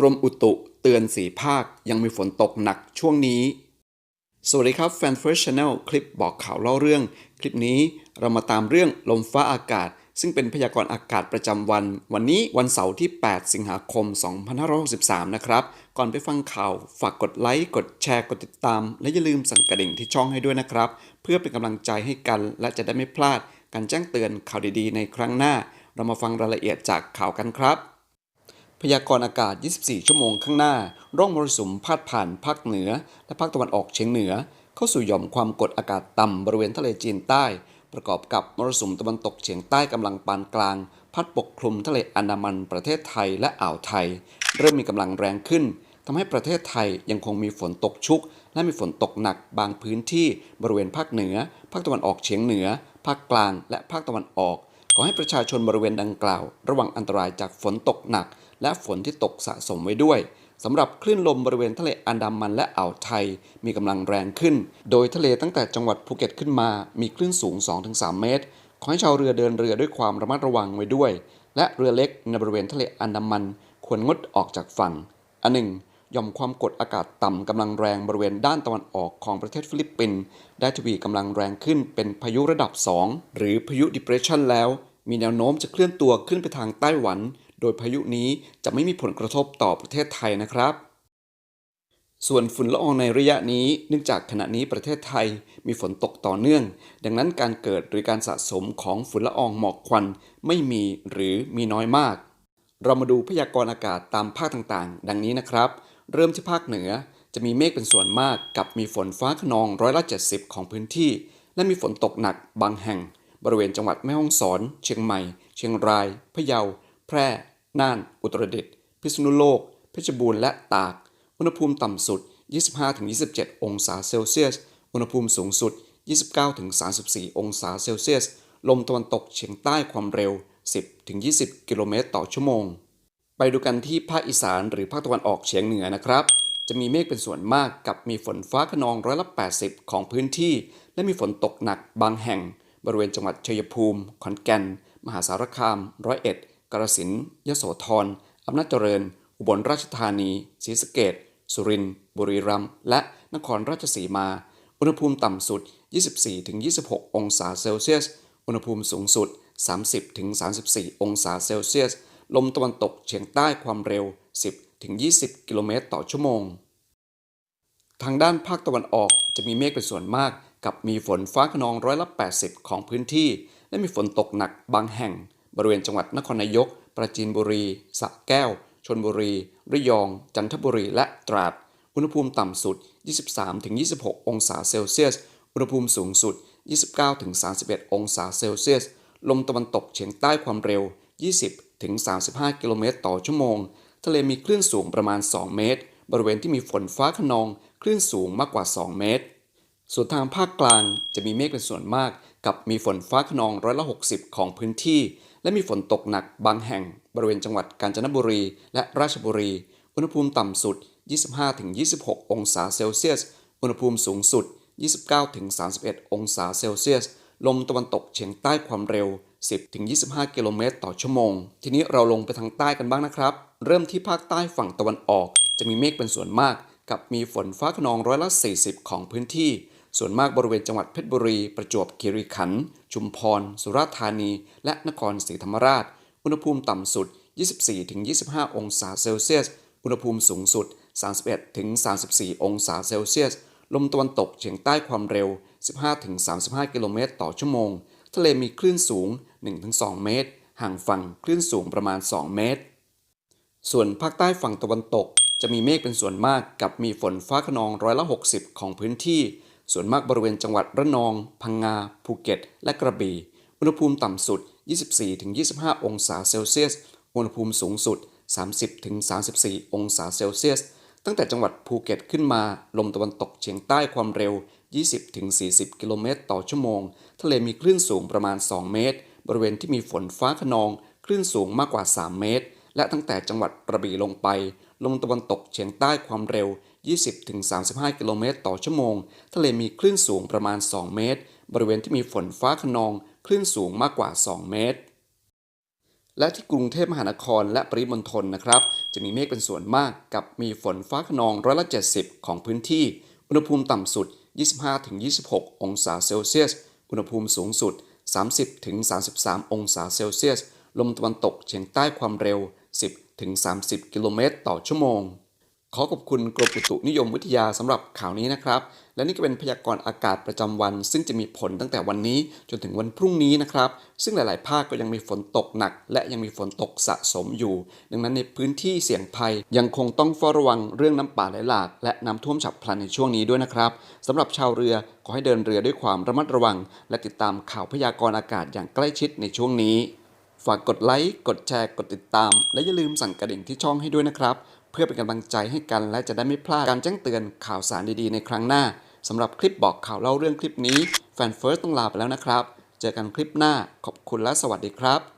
กรมอุตุเตือนสีภาคยังมีฝนตกหนักช่วงนี้ สวัสดีครับแฟนเฟิร์สชาแนลคลิปบอกข่าวเล่าเรื่อง คลิปนี้เรามาตามเรื่องลมฟ้าอากาศ ซึ่งเป็นพยากรณ์อากาศประจำวัน วันนี้วันเสาร์ที่ 8 สิงหาคม 2563 นะครับ ก่อนไปฟังข่าว ฝากกดไลค์กดแชร์กดติดตาม และอย่าลืมสั่นกระดิ่งที่ช่องให้ด้วยนะครับ เพื่อเป็นกำลังใจให้กัน และจะได้ไม่พลาดการแจ้งเตือนข่าวดีๆ ในครั้งหน้า เรามาฟังรายละเอียดจากข่าวกันครับ พยากรณ์อากาศ 24 ชั่วโมงข้างหน้า ร่องมรสุมพาดผ่านภาคเหนือ และภาคตะวันออกเฉียงเหนือ เข้าสู่หย่อมความกดอากาศต่ำบริเวณทะเลจีนใต้ ประกอบกับมรสุมตะวันตกเฉียงใต้กำลังปานกลาง พัดปกคลุมทะเลอันดามันประเทศไทยและอ่าวไทย เริ่มมีกำลังแรงขึ้นทำให้ประเทศไทยยังคงมีฝนตกชุก และมีฝนตกหนักบางพื้นที่บริเวณภาคเหนือ ภาคตะวันออกเฉียงเหนือ ภาคกลาง และภาคตะวันออก ขอให้ประชาชนบริเวณดังกล่าว ระวังอันตรายจากฝนตกหนัก และฝนที่ตกสะสมไว้ด้วยสำหรับคลื่นลมบริเวณทะเลอันดามันและอ่าวไทย มีกำลังแรงขึ้น โดยทะเลตั้งแต่จังหวัดภูเก็ตขึ้นมา มีคลื่นสูง 2-3 เมตร ขอให้ชาวเรือเดินเรือด้วยความระมัดระวังไว้ด้วย และเรือเล็กในบริเวณทะเลอันดามัน ควรงดออกจากฝั่ง อันหนึ่ง ย่อมความกดอากาศต่ำกำลังแรงบริเวณด้านตะวันออกของประเทศฟิลิปปินส์ได้ทวีกำลังแรงขึ้นเป็นพายุระดับ 2 หรือพายุ depression แล้ว มีแนวโน้มจะเคลื่อนตัวขึ้นไปทางไต้หวัน โดยพายุนี้จะไม่มีผลกระทบต่อประเทศไทยนะครับ ส่วนฝุ่นละอองในระยะนี้เนื่องจากขณะนี้ประเทศไทยมีฝนตกต่อเนื่อง ดังนั้นการเกิดหรือการสะสมของฝุ่นละอองหมอกควันไม่มีหรือมีน้อยมากเรามาดูพยากรณ์อากาศตามภาคต่างๆ ดังนี้นะครับ เริ่มที่ภาคเหนือจะมีเมฆเป็นส่วนมากกับมีฝนฟ้าขนองร้อยละ 70 ของพื้นที่ และมีฝนตกหนักบางแห่ง บริเวณจังหวัดแม่ฮ่องสอน เชียงใหม่ เชียงราย พะเยา แพร่ น่าน อุตรดิตถ์ พิษณุโลก เพชรบูรณ์ และตาก อุณหภูมิต่ำสุด 25-27 องศาเซลเซียส อุณหภูมิสูงสุด 29-34 องศาเซลเซียส ลมตะวันตกเฉียงใต้ความเร็ว 10-20 กิโลเมตรต่อชั่วโมง ไปดูกันที่ภาคอีสานหรือภาคตะวันออกเฉียงเหนือนะครับ จะมีเมฆเป็นส่วนมากกับมีฝนฟ้าขนองร้อยละ80 ของพื้นที่ และมีฝนตกหนักบางแห่ง บริเวณจังหวัดชัยภูมิ ขอนแก่น มหาสารคาม ร้อยเอ็ดกาฬสินธุ์ยโสธรอำนาจเจริญ อุบลราชธานีศรีสะเกษสุรินทร์บุรีรัมย์และนครราชสีมา อุณหภูมิต่ำสุด 24-26 องศาเซลเซียส อุณหภูมิสูงสุด 30-34 องศาเซลเซียส ลมตะวันตกเฉียงใต้ความเร็ว 10-20 กิโลเมตรต่อชั่วโมง ทางด้านภาคตะวันออกจะมีเมฆเป็นส่วนมาก กับมีฝนฟ้าขนองร้อยละ 80 ของพื้นที่ และมีฝนตกหนักบางแห่ง บริเวณจังหวัดนครนายก ปราจีนบุรีสระแก้วชลบุรี ระยอง จันทบุรี และตราด อุณหภูมิต่ำสุด 23-26 องศาเซลเซียส อุณหภูมิสูงสุด 29-31 องศาเซลเซียส ลมตะวันตกเฉียงใต้ความเร็ว 20-35 กิโลเมตรต่อชั่วโมง ทะเลมีคลื่นสูงประมาณ 2 เมตร บริเวณที่มีฝนฟ้าขนอง คลื่นสูงมากกว่า 2 เมตร ส่วนทางภาคกลางจะมีเมฆเป็นส่วนมาก กับมีฝนฟ้าขนองร้อยละ 60 ของพื้นที่ และมีฝนตกหนักบางแห่ง บริเวณจังหวัดกาญจนบุรี และราชบุรี อุณหภูมิต่ำสุด 25-26 องศาเซลเซียส อุณหภูมิสูงสุด 29-31 องศาเซลเซียส ลมตะวันตกเฉียงใต้ความเร็ว 10-25 กิโลเมตรต่อชั่วโมง ทีนี้เราลงไปทางใต้กันบ้างนะครับ เริ่มที่ภาคใต้ฝั่งตะวันออก จะมีเมฆเป็นส่วนมาก กับมีฝนฟ้าขนองร้อยละ40 ของพื้นที่ ส่วนมากบริเวณจังหวัดเพชรบุรี ประจวบคีรีขันธ์ชุมพร สุราษฎร์ธานี และนครศรีธรรมราช อุณหภูมิต่ำสุด 24-25 องศาเซลเซียส อุณหภูมิสูงสุด 31-34 องศาเซลเซียส ลมตะวันตกเฉียงใต้ความเร็ว 15-35 กิโลเมตรต่อชั่วโมง ทะเลมีคลื่นสูง 1-2 เมตร ห่างฝั่งคลื่นสูงประมาณ 2 เมตร ส่วนภาคใต้ฝั่งตะวันตก จะมีเมฆเป็นส่วนมากกับมีฝนฟ้าขนองร้อยละ 60 ของพื้นที่ ส่วนมากบริเวณจังหวัดระนอง พังงา ภูเก็ต และกระบี่ อุณหภูมิต่ำสุด 24-25 องศาเซลเซียส อุณหภูมิสูงสุด 30-34 องศาเซลเซียส ตั้งแต่จังหวัดภูเก็ตขึ้นมา ลมตะวันตกเฉียงใต้ความเร็ว 20-40 กิโลเมตรต่อชั่วโมง ทะเลมีคลื่นสูงประมาณ 2 เมตร บริเวณที่มีฝนฟ้าขนอง คลื่นสูงมากกว่า 3 เมตร และตั้งแต่จังหวัดกระบี่ลงไป ลมตะวันตกเฉียงใต้ความเร็ว 20-35 กิโลเมตรต่อชั่วโมง ทะเลมีคลื่นสูงประมาณ 2 เมตร บริเวณที่มีฝนฟ้าขนอง คลื่นสูงมากกว่า 2 เมตร และที่กรุงเทพมหานครและปริมณฑลนะครับ จะจะมีเมฆเป็นส่วนมากกับมีฝนฟ้าขนองร้อยละ70 ของพื้นที่ อุณหภูมิต่ำสุด 25-26 องศาเซลเซียส อุณหภูมิสูงสุด 30-33 องศาเซลเซียส ลมตะวันตกเฉียงใต้ความเร็ว 10-30 กิโลเมตรต่อชั่วโมง ขอขอบคุณกรมอุตุนิยมวิทยาสำหรับข่าวนี้นะครับ และนี่ก็เป็นพยากรณ์อากาศประจำวัน ซึ่งจะมีผลตั้งแต่วันนี้จนถึงวันพรุ่งนี้นะครับ ซึ่งหลาย ๆ ภาคก็ยังมีฝนตกหนัก และยังมีฝนตกสะสมอยู่ ดังนั้นในพื้นที่เสี่ยงภัยยังคงต้องเฝ้าระวังเรื่องน้ำป่าไหลหลาก และน้ำท่วมฉับพลันในช่วงนี้ด้วยนะครับสำหรับชาวเรือขอให้เดินเรือด้วยความระมัดระวัง และติดตามข่าวพยากรณ์อากาศอย่างใกล้ชิดในช่วงนี้ ฝากกดไลค์กดแชร์กดติดตาม และอย่าลืมสั่นกระดิ่งที่ช่องให้ด้วยนะครับ พื่อเป็นกำลังใจให้กัน และจะได้ไม่พลาดการแจ้งเตือนข่าวสารดีๆ ในครั้งหน้าสำหรับคลิปบอกข่าวเล่าเรื่องคลิปนี้แฟนเฟิร์สต้องลาไปแล้วนะครับ เจอกันคลิปหน้าขอบคุณและสวัสดีครับ